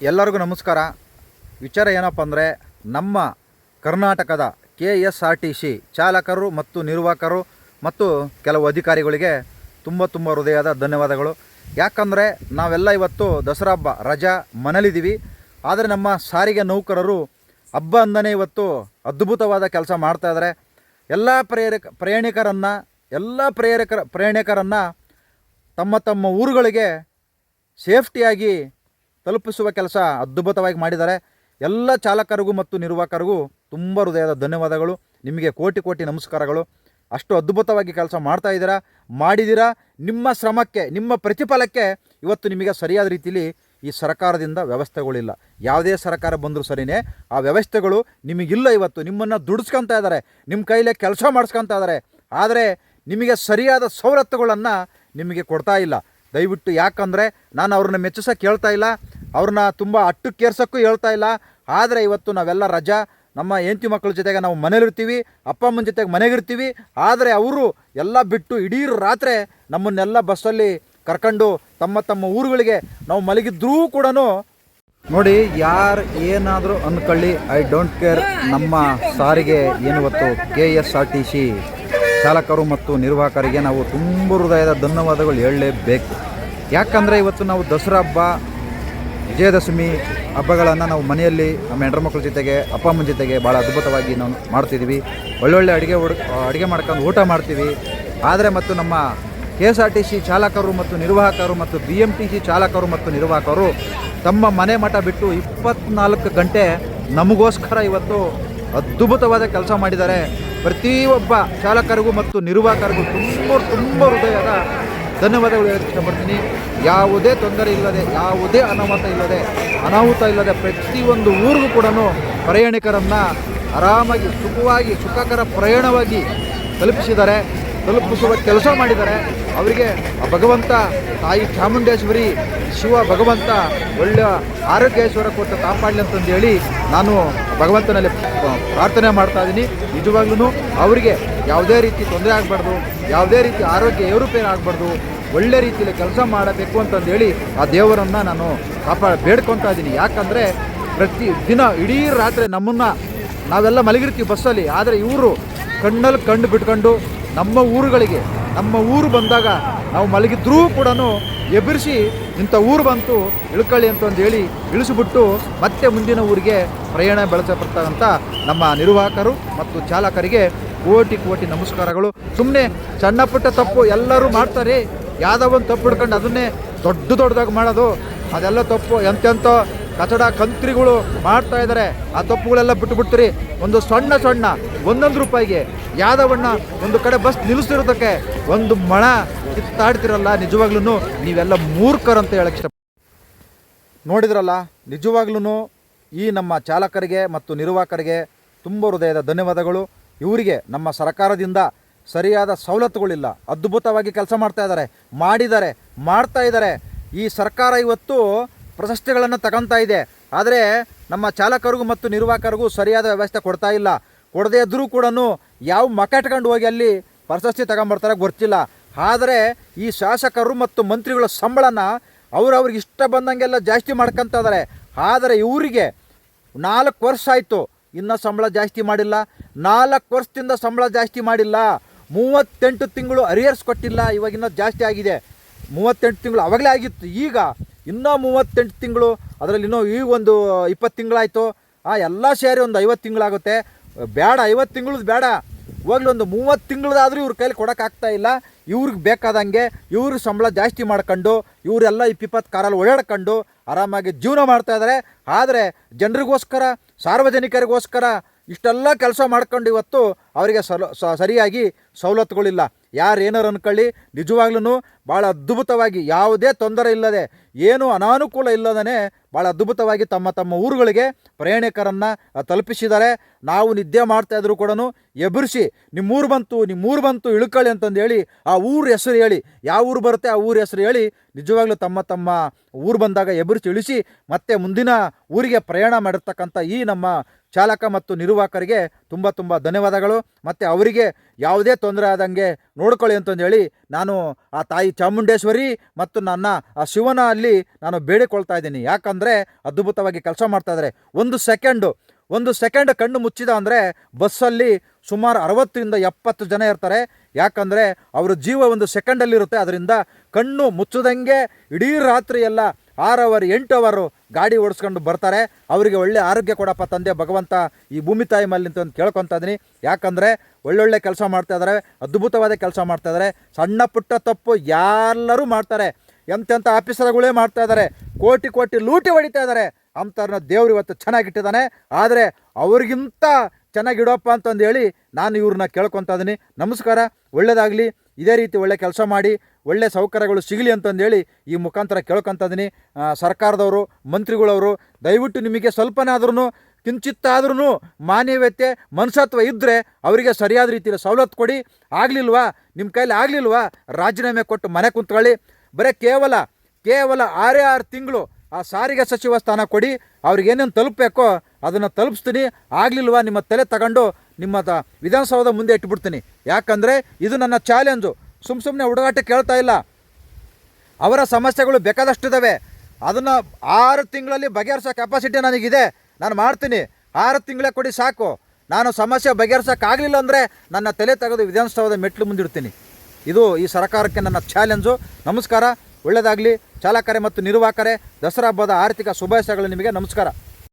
ಎಲ್ಲರಿಗೂ ನಮಸ್ಕಾರ. ವಿಚಾರ ಏನಪ್ಪ ಅಂದರೆ, ನಮ್ಮ ಕರ್ನಾಟಕದ K S R T C ಚಾಲಕರು ಮತ್ತು ನಿರ್ವಾಹಕರು ಮತ್ತು ಕೆಲವು ಅಧಿಕಾರಿಗಳಿಗೆ ತುಂಬ ತುಂಬ ಹೃದಯದ ಧನ್ಯವಾದಗಳು. ಯಾಕಂದರೆ, ನಾವೆಲ್ಲ ಇವತ್ತು ದಸರಾ ಹಬ್ಬ, ರಜಾ ಮನೇಲಿದ್ದೀವಿ. ಆದರೆ ನಮ್ಮ ಸಾರಿಗೆ ನೌಕರರು ಹಬ್ಬ ಅಂದನೇ ಇವತ್ತು ಅದ್ಭುತವಾದ ಕೆಲಸ ಮಾಡ್ತಾಯಿದ್ದಾರೆ ಎಲ್ಲ ಪ್ರೇರಕ, ಪ್ರಯಾಣಿಕರನ್ನು, ಎಲ್ಲ ಪ್ರಯಾಣಿಕರ ಪ್ರಯಾಣಿಕರನ್ನು ತಮ್ಮ ತಮ್ಮ ಊರುಗಳಿಗೆ ಸೇಫ್ಟಿಯಾಗಿ ತಲುಪಿಸುವ ಕೆಲಸ ಅದ್ಭುತವಾಗಿ ಮಾಡಿದ್ದಾರೆ. ಎಲ್ಲ ಚಾಲಕರಿಗೂ ಮತ್ತು ನಿರ್ವಾಹಕರಿಗೂ ತುಂಬ ಹೃದಯದ ಧನ್ಯವಾದಗಳು. ನಿಮಗೆ ಕೋಟಿ ಕೋಟಿ ನಮಸ್ಕಾರಗಳು. ಅಷ್ಟು ಅದ್ಭುತವಾಗಿ ಕೆಲಸ ಮಾಡ್ತಾ ಇದ್ದೀರಾ, ಮಾಡಿದ್ದೀರಾ? ನಿಮ್ಮ ಶ್ರಮಕ್ಕೆ, ನಿಮ್ಮ ಪ್ರತಿಫಲಕ್ಕೆ ಇವತ್ತು ನಿಮಗೆ ಸರಿಯಾದ ರೀತಿಯಲ್ಲಿ ಈ ಸರ್ಕಾರದಿಂದ ವ್ಯವಸ್ಥೆಗಳಿಲ್ಲ. ಯಾವುದೇ ಸರ್ಕಾರ ಬಂದರೂ ಸರಿಯೇ ಆ ವ್ಯವಸ್ಥೆಗಳು ನಿಮಗಿಲ್ಲ ಇವತ್ತು. ನಿಮ್ಮನ್ನು ದುಡಿಸ್ಕೊತಾ ಇದ್ದಾರೆ. ನಿಮ್ಮ ಕೈಲೇ ಕೆಲಸ ಮಾಡಿಸ್ಕೊತಾ ಇದ್ದಾರೆ. ಆದರೆ ನಿಮಗೆ ಸರಿಯಾದ ಸವಲತ್ತುಗಳನ್ನು ನಿಮಗೆ ಕೊಡ್ತಾ ಇಲ್ಲ. ದಯವಿಟ್ಟು ಯಾಕಂದರೆ ನಾನು ಅವ್ರನ್ನ ಮೆಚ್ಚಿಸೋಕೆ ಕೇಳ್ತಾ ಇಲ್ಲ. ಅವ್ರನ್ನ ತುಂಬ ಅಟ್ಟಕ್ಕೇರ್ಸೋಕ್ಕೂ ಹೇಳ್ತಾ ಇಲ್ಲ. ಆದರೆ ಇವತ್ತು ನಾವೆಲ್ಲ ರಜಾ, ನಮ್ಮ ಹೆಂಡತಿ ಮಕ್ಕಳ ಜೊತೆಗೆ ನಾವು ಮನೇಲಿರ್ತೀವಿ, ಅಪ್ಪ ಅಮ್ಮನ ಜೊತೆಗೆ ಮನೆಗಿರ್ತೀವಿ. ಆದರೆ ಅವರು ಎಲ್ಲ ಬಿಟ್ಟು ಇಡೀ ರಾತ್ರಿ ನಮ್ಮನ್ನೆಲ್ಲ ಬಸ್ಸಲ್ಲಿ ಕರ್ಕೊಂಡು ತಮ್ಮ ತಮ್ಮ ಊರುಗಳಿಗೆ ನಾವು ಮಲಗಿದ್ರೂ ಕೂಡ ನೋಡಿ ಯಾರು ಏನಾದರೂ ಅಂದ್ಕೊಳ್ಳಿ ಐ ಡೋಂಟ್ ಕೇರ್ ನಮ್ಮ ಸಾರಿಗೆ ಏನು ಇವತ್ತು K S R T C ಚಾಲಕರು ಮತ್ತು ನಿರ್ವಾಹಕರಿಗೆ ನಾವು ತುಂಬ ಹೃದಯದ ಧನ್ಯವಾದಗಳು ಹೇಳಲೇಬೇಕು. ಯಾಕಂದರೆ ಇವತ್ತು ನಾವು ದಸರಾ ಹಬ್ಬ ವಿಜಯದಶಮಿ ಹಬ್ಬಗಳನ್ನು ನಾವು ಮನೆಯಲ್ಲಿ ನಮ್ಮ ಹೆಂಡ್ರ ಮಕ್ಕಳ ಜೊತೆಗೆ, ಅಪ್ಪ ಅಮ್ಮನ ಜೊತೆಗೆ ಭಾಳ ಅದ್ಭುತವಾಗಿ ನಾವು ಮಾಡ್ತಿದ್ದೀವಿ ಒಳ್ಳೊಳ್ಳೆ ಅಡುಗೆ ಅಡುಗೆ ಮಾಡ್ಕೊಂಡು ಊಟ ಮಾಡ್ತೀವಿ. ಆದರೆ ಮತ್ತು ನಮ್ಮ K S R T C ಚಾಲಕರು ಮತ್ತು ನಿರ್ವಾಹಕರು ಮತ್ತು ಬಿ ಎಂ ಟಿ ಸಿ ಚಾಲಕರು ಮತ್ತು ನಿರ್ವಾಹಕರು ತಮ್ಮ ಮನೆ ಮಠ ಬಿಟ್ಟು ಇಪ್ಪತ್ನಾಲ್ಕು ಗಂಟೆ ನಮಗೋಸ್ಕರ ಇವತ್ತು ಅದ್ಭುತವಾದ ಕೆಲಸ ಮಾಡಿದ್ದಾರೆ. ಪ್ರತಿಯೊಬ್ಬ ಚಾಲಕರಿಗೂ ಮತ್ತು ನಿರ್ವಾಹಕರಿಗೂ ತುಂಬ ತುಂಬ ಹೃದಯದ ಧನ್ಯವಾದಗಳು ಹೇಳಕ್ಕೆ ಇಷ್ಟಪಡ್ತೀನಿ. ಯಾವುದೇ ತೊಂದರೆ ಇಲ್ಲದೆ, ಯಾವುದೇ ಅನಾಹುತ ಇಲ್ಲದೆ ಅನಾಹುತ ಇಲ್ಲದೆ ಪ್ರತಿಯೊಂದು ಊರಿಗೂ ಕೂಡ ಪ್ರಯಾಣಿಕರನ್ನು ಆರಾಮಾಗಿ, ಸುಖವಾಗಿ, ಸುಖಕರ ಪ್ರಯಾಣವಾಗಿ ತಲುಪಿಸಿದ್ದಾರೆ, ತಲುಪಿಸುವ ಕೆಲಸ ಮಾಡಿದ್ದಾರೆ. ಅವರಿಗೆ ಆ ಭಗವಂತ, ತಾಯಿ ಚಾಮುಂಡೇಶ್ವರಿ, ಶಿವ ಭಗವಂತ ಒಳ್ಳೆಯ ಆರೋಗ್ಯೇಶ್ವರ ಕೊಟ್ಟು ಕಾಪಾಡಲಿ ಅಂತಂದೇಳಿ ನಾನು ಭಗವಂತನಲ್ಲಿ ಪ್ರಾರ್ಥನೆ ಮಾಡ್ತಾ ಇದ್ದೀನಿ. ನಿಜವಾಗ್ಲೂ ಅವರಿಗೆ ಯಾವುದೇ ರೀತಿ ತೊಂದರೆ ಆಗಬಾರ್ದು, ಯಾವುದೇ ರೀತಿ ಆರೋಗ್ಯ ಏರುಪೇರು ಆಗಬಾರ್ದು ಒಳ್ಳೆ ರೀತಿಯಲ್ಲಿ ಕೆಲಸ ಮಾಡಬೇಕು ಅಂತಂದೇಳಿ ಆ ದೇವರನ್ನು ನಾನು ಕಾಪಾ ಬೇಡ್ಕೊತಾ ಇದ್ದೀನಿ. ಯಾಕಂದರೆ ಪ್ರತಿ ದಿನ ಇಡೀ ರಾತ್ರಿ ನಮ್ಮನ್ನು ನಾವೆಲ್ಲ ಮಲಗಿರ್ತೀವಿ ಬಸ್ಸಲ್ಲಿ ಆದರೆ ಇವರು ಕಣ್ಣಲ್ಲಿ ಕಂಡು ಬಿಟ್ಕೊಂಡು ನಮ್ಮ ಊರುಗಳಿಗೆ, ನಮ್ಮ ಊರು ಬಂದಾಗ ನಾವು ಮಲಗಿದ್ರೂ ಕೂಡ ಎಬ್ಬರಿಸಿ ಇಂಥ ಊರು ಬಂತು, ಇಳ್ಕೊಳ್ಳಿ ಅಂತ ಹೇಳಿ ಇಳಿಸಿಬಿಟ್ಟು ಮತ್ತೆ ಮುಂದಿನ ಊರಿಗೆ ಪ್ರಯಾಣ ಬೆಳೆಸಬರ್ತಕ್ಕಂಥ ನಮ್ಮ ನಿರ್ವಾಹಕರು ಮತ್ತು ಚಾಲಕರಿಗೆ ಕೋಟಿ ಕೋಟಿ ನಮಸ್ಕಾರಗಳು. ಸುಮ್ಮನೆ ಸಣ್ಣ ಪುಟ್ಟ ತಪ್ಪು ಎಲ್ಲರೂ ಮಾಡ್ತಾರೆ. ಯಾವುದೋ ಒಂದು ತಪ್ಪು ಹಿಡ್ಕೊಂಡು ಅದನ್ನೇ ದೊಡ್ಡ ದೊಡ್ಡದಾಗಿ ಮಾಡೋದು. ಅದೆಲ್ಲ ತಪ್ಪು. ಎಂತೆಂಥ ಕಚಡ ಕಂತ್ರಿಗಳು ಮಾಡ್ತಾ ಇದ್ದಾರೆ. ಆ ತಪ್ಪುಗಳೆಲ್ಲ ಬಿಟ್ಟು ಬಿಡ್ತೀರಿ ಒಂದು ಸಣ್ಣ ಸಣ್ಣ, ಒಂದೊಂದು ರೂಪಾಯಿಗೆ ಯಾದವಣ್ಣ ಒಂದು ಕಡೆ ಬಸ್ ನಿಲ್ಲಿಸಿರೋದಕ್ಕೆ ಒಂದು ಮಣ ಕಿತ್ತಾಡ್ತಿರಲ್ಲ ನಿಜವಾಗ್ಲೂ ನೀವೆಲ್ಲ ಅಂತ ಹೇಳಕ್ಕೆ ಇಷ್ಟ ನೋಡಿದ್ರಲ್ಲ? ನಿಜವಾಗ್ಲೂ ಈ ನಮ್ಮ ಚಾಲಕರಿಗೆ ಮತ್ತು ನಿರ್ವಾಹಕರಿಗೆ ತುಂಬ ಹೃದಯದ ಧನ್ಯವಾದಗಳು. ಇವರಿಗೆ ನಮ್ಮ ಸರ್ಕಾರದಿಂದ ಸರಿಯಾದ ಸವಲತ್ತುಗಳಿಲ್ಲ. ಅದ್ಭುತವಾಗಿ ಕೆಲಸ ಮಾಡ್ತಾ ಇದ್ದಾರೆ. ಮಾಡಿದ್ದಾರೆ, ಮಾಡ್ತಾ ಇದ್ದಾರೆ. ಈ ಸರ್ಕಾರ ಇವತ್ತು ಪ್ರಶಸ್ತಿಗಳನ್ನು ತಗೊತಾ ಇದೆ. ಆದರೆ ನಮ್ಮ ಚಾಲಕರಿಗೂ ಮತ್ತು ನಿರ್ವಾಹಕರಿಗೂ ಸರಿಯಾದ ವ್ಯವಸ್ಥೆ ಕೊಡ್ತಾ ಇಲ್ಲ. ಕೊಡದೇ ಇದ್ದರೂ ಕೂಡ ಯಾವ ಮಕ ಇಟ್ಕೊಂಡು ಹೋಗಿ ಅಲ್ಲಿ ಪ್ರಶಸ್ತಿ ತಗೊಂಬರ್ತಾರೆ ಗೊತ್ತಿಲ್ಲ. ಆದರೆ ಈ ಶಾಸಕರು ಮತ್ತು ಮಂತ್ರಿಗಳ ಸಂಬಳನ ಅವ್ರವ್ರಿಗೆ ಇಷ್ಟ ಬಂದಂಗೆಲ್ಲ ಜಾಸ್ತಿ ಮಾಡ್ಕೊತ ಇದ್ದಾರೆ. ಆದರೆ ಇವರಿಗೆ ನಾಲ್ಕು ವರ್ಷ ಆಯಿತು. ಇನ್ನೂ ಸಂಬಳ ಜಾಸ್ತಿ ಮಾಡಿಲ್ಲ. ನಾಲ್ಕು ವರ್ಷದಿಂದ ಸಂಬಳ ಜಾಸ್ತಿ ಮಾಡಿಲ್ಲ. ಮೂವತ್ತೆಂಟು ತಿಂಗಳು ಅರಿಯರ್ಸ್ ಕೊಟ್ಟಿಲ್ಲ, ಇವಾಗ ಇನ್ನೂ ಜಾಸ್ತಿ ಆಗಿದೆ. ಮೂವತ್ತೆಂಟು ತಿಂಗಳು ಅವಾಗಲೇ ಆಗಿತ್ತು, ಈಗ ಇನ್ನೂ ಮೂವತ್ತೆಂಟು ತಿಂಗಳು, ಅದರಲ್ಲಿ ಇನ್ನೂ ಈಗ ಒಂದು ಇಪ್ಪತ್ತು ತಿಂಗಳಾಯಿತು. ಆ ಎಲ್ಲ ಸೇರಿ ಒಂದು ಐವತ್ತು ತಿಂಗಳಾಗುತ್ತೆ. ಬೇಡ, ಐವತ್ತು ತಿಂಗಳದ್ದು ಬೇಡ. ಇವಾಗಲೂ ಒಂದು ಮೂವತ್ತು ತಿಂಗಳದಾದರೂ ಇವ್ರ ಕೈಲಿ ಕೊಡೋಕ್ಕಾಗ್ತಾ ಇಲ್ಲ. ಇವ್ರಿಗೆ ಬೇಕಾದಂಗೆ ಇವ್ರಿಗೆ ಸಂಬಳ ಜಾಸ್ತಿ ಮಾಡ್ಕೊಂಡು, ಇವರೆಲ್ಲ ಇಪ್ಪಿಪ್ಪತ್ತು ಕಾರಲ್ಲಿ ಓಡಾಡ್ಕೊಂಡು ಆರಾಮಾಗಿ ಜೀವನ ಮಾಡ್ತಾ ಇದ್ದಾರೆ. ಆದರೆ ಜನರಿಗೋಸ್ಕರ, ಸಾರ್ವಜನಿಕರಿಗೋಸ್ಕರ ಇಷ್ಟೆಲ್ಲ ಕೆಲಸ ಮಾಡ್ಕೊಂಡು ಇವತ್ತು ಅವರಿಗೆ ಸಲ ಸರಿಯಾಗಿ ಸವಲತ್ತುಗಳಿಲ್ಲ. ಯಾರು ಏನಾರು ಅನ್ಕೊಳ್ಳಿ ನಿಜವಾಗ್ಲೂ ಭಾಳ ಅದ್ಭುತವಾಗಿ ಯಾವುದೇ ತೊಂದರೆ ಇಲ್ಲದೆ ಏನು ಅನಾನುಕೂಲ ಇಲ್ಲದೇ ಭಾಳ ಅದ್ಭುತವಾಗಿ ತಮ್ಮ ತಮ್ಮ ಊರುಗಳಿಗೆ ಪ್ರಯಾಣಿಕರನ್ನು ತಲುಪಿಸಿದ್ದಾರೆ. ನಾವು ನಿದ್ದೆ ಮಾಡ್ತಾ ಇದ್ರು ಕೂಡ ಎಬ್ಬರಿಸಿ ನಿಮ್ಮೂರು ಬಂತು ನಿಮ್ಮೂರು ಬಂತು ಇಳ್ಕೊಳ್ಳಿ ಅಂತಂದು ಹೇಳಿ, ಆ ಊರ ಹೆಸರು ಹೇಳಿ, ಯಾವ ಊರು ಬರುತ್ತೆ ಆ ಊರ ಹೆಸರು ಹೇಳಿ ನಿಜವಾಗ್ಲೂ ತಮ್ಮ ತಮ್ಮ ಊರು ಬಂದಾಗ ಎಬ್ಬರಿಸಿ ಇಳಿಸಿ, ಮತ್ತೆ ಮುಂದಿನ ಊರಿಗೆ ಪ್ರಯಾಣ ಮಾಡಿರ್ತಕ್ಕಂಥ ಈ ನಮ್ಮ ಚಾಲಕ ಮತ್ತು ನಿರ್ವಾಹಕರಿಗೆ ತುಂಬ ತುಂಬ ಧನ್ಯವಾದಗಳು. ಮತ್ತು ಅವರಿಗೆ ಯಾವುದೇ ತೊಂದರೆ ಆದಂಗೆ ನೋಡ್ಕೊಳ್ಳಿ ಅಂತಂದು ಹೇಳಿ ನಾನು ಆ ತಾಯಿ ಚಾಮುಂಡೇಶ್ವರಿ ಮತ್ತು ನನ್ನ ಆ ಶಿವನ ಅಲ್ಲಿ ನಾನು ಬೇಡಿಕೊಳ್ತಾ ಇದ್ದೀನಿ. ಯಾಕಂದರೆ ಅದ್ಭುತವಾಗಿ ಕೆಲಸ ಮಾಡ್ತಾ ಇದ್ದಾರೆ ಒಂದು ಸೆಕೆಂಡು, ಒಂದು ಸೆಕೆಂಡ್ ಕಣ್ಣು ಮುಚ್ಚಿದ ಅಂದರೆ ಬಸ್ಸಲ್ಲಿ ಸುಮಾರು ಅರವತ್ತರಿಂದ ಎಪ್ಪತ್ತು ಜನ ಇರ್ತಾರೆ. ಯಾಕಂದರೆ ಅವರ ಜೀವ ಒಂದು ಸೆಕೆಂಡಲ್ಲಿರುತ್ತೆ ಅದರಿಂದ ಕಣ್ಣು ಮುಚ್ಚದಂಗೆ ಇಡೀ ರಾತ್ರಿ ಎಲ್ಲ ಆರು ಅವರ್ ಎಂಟು ಅವರು ಗಾಡಿ ಓಡಿಸ್ಕೊಂಡು ಬರ್ತಾರೆ. ಅವರಿಗೆ ಒಳ್ಳೆ ಆರೋಗ್ಯ ಕೊಡಪ್ಪ ತಂದೆ ಭಗವಂತ ಈ ಭೂಮಿ ತಾಯಿ ಮೇಲೆ ನಿಂತು ಅಂತ ಕೇಳ್ಕೊತಾ ಇದ್ದೀನಿ. ಯಾಕಂದರೆ ಒಳ್ಳೊಳ್ಳೆ ಕೆಲಸ ಮಾಡ್ತಾ ಇದ್ದಾರೆ ಅದ್ಭುತವಾದ ಕೆಲಸ ಮಾಡ್ತಾ ಇದ್ದಾರೆ ಸಣ್ಣ ಪುಟ್ಟ ತಪ್ಪು ಎಲ್ಲರೂ ಮಾಡ್ತಾರೆ. ಎಂತೆಂಥ ಆಫೀಸರ್ಗಳೇ ಮಾಡ್ತಾ ಇದ್ದಾರೆ, ಕೋಟಿ ಕೋಟಿ ಲೂಟಿ ಹೊಡಿತಾ ಇದ್ದಾರೆ, ಅಂಥವ್ರನ್ನ ದೇವ್ರು ಇವತ್ತು ಚೆನ್ನಾಗಿಟ್ಟಿದ್ದಾನೆ. ಆದರೆ ಅವ್ರಿಗಿಂತ ಚೆನ್ನಾಗಿಡೋಪ್ಪ ಅಂತಂದು ಹೇಳಿ ನಾನು ಇವ್ರನ್ನ ಕೇಳ್ಕೊತಾ ಇದ್ದೀನಿ. ನಮಸ್ಕಾರ ಒಳ್ಳೆಯದಾಗಲಿ ಇದೇ ರೀತಿ ಒಳ್ಳೆ ಕೆಲಸ ಮಾಡಿ, ಒಳ್ಳೆ ಸೌಕರ್ಯಗಳು ಸಿಗಲಿ ಅಂತಂದೇಳಿ ಈ ಮುಖಾಂತರ ಕೇಳ್ಕೊತಾ ಇದ್ದೀನಿ. ಸರ್ಕಾರದವರು, ಮಂತ್ರಿಗಳವರು, ದಯವಿಟ್ಟು ನಿಮಗೆ ಸ್ವಲ್ಪನಾದ್ರೂ ಕಿಂಚಿತ್ತಾದ್ರೂ ಮಾನವೀಯತೆ ಮನಸತ್ವ ಇದ್ದರೆ ಅವರಿಗೆ ಸರಿಯಾದ ರೀತಿಯಲ್ಲಿ ಸವಲತ್ತು ಕೊಡಿ. ಆಗಲಿಲ್ವಾ? ನಿಮ್ಮ ಕೈಲಿ ಆಗಲಿಲ್ವಾ? ರಾಜೀನಾಮೆ ಕೊಟ್ಟು ಮನೆ ಕುಂತ್ಕೊಳ್ಳಿ. ಬರೀ ಕೇವಲ ಕೇವಲ ಆರೇ ಆರು ತಿಂಗಳು ಆ ಸಾರಿಗೆ ಸಚಿವ ಸ್ಥಾನ ಕೊಡಿ, ಅವ್ರಿಗೆ ಏನೇನು ತಲುಪಬೇಕೋ ಅದನ್ನು ತಲುಪಿಸ್ತೀನಿ, ಆಗಲಿಲ್ವಾ ನಿಮ್ಮ ತಲೆ ತಗೊಂಡು ನಿಮ್ಮ ವಿಧಾನಸೌಧ ಮುಂದೆ ಇಟ್ಬಿಡ್ತೀನಿ. ಯಾಕಂದರೆ ಇದು ನನ್ನ ಚಾಲೆಂಜು. ಸುಮ್ಮ ಸುಮ್ಮನೆ ಹುಡುಗಾಟ ಕೇಳ್ತಾ ಇಲ್ಲ. ಅವರ ಸಮಸ್ಯೆಗಳು ಬೇಕಾದಷ್ಟಿದ್ದಾವೆ ಅದನ್ನು ಆರು ತಿಂಗಳಲ್ಲಿ ಬಗೆಹರಿಸೋ ಕೆಪಾಸಿಟಿ ನನಗಿದೆ. ನಾನು ಮಾಡ್ತೀನಿ. ಆರು ತಿಂಗಳೇ ಕೊಡಿ ಸಾಕು. ನಾನು ಸಮಸ್ಯೆ ಬಗೆಹರಿಸೋಕ್ಕಾಗಲಿಲ್ಲ ಅಂದರೆ ನನ್ನ ತಲೆ ತೆಗೆದು ವಿಧಾನಸೌಧ ಮೆಟ್ಲು ಮುಂದಿಡ್ತೀನಿ. ಇದು ಈ ಸರ್ಕಾರಕ್ಕೆ ನನ್ನ ಚಾಲೆಂಜು. ನಮಸ್ಕಾರ. ಒಳ್ಳೆಯದಾಗಲಿ ಚಾಲಕರೆ ಮತ್ತು ನಿರ್ವಾಹಕರೇ, ದಸರಾ ಹಬ್ಬದ ಆರ್ಥಿಕ ಶುಭಾಶಯಗಳು ನಿಮಗೆ. ನಮಸ್ಕಾರ.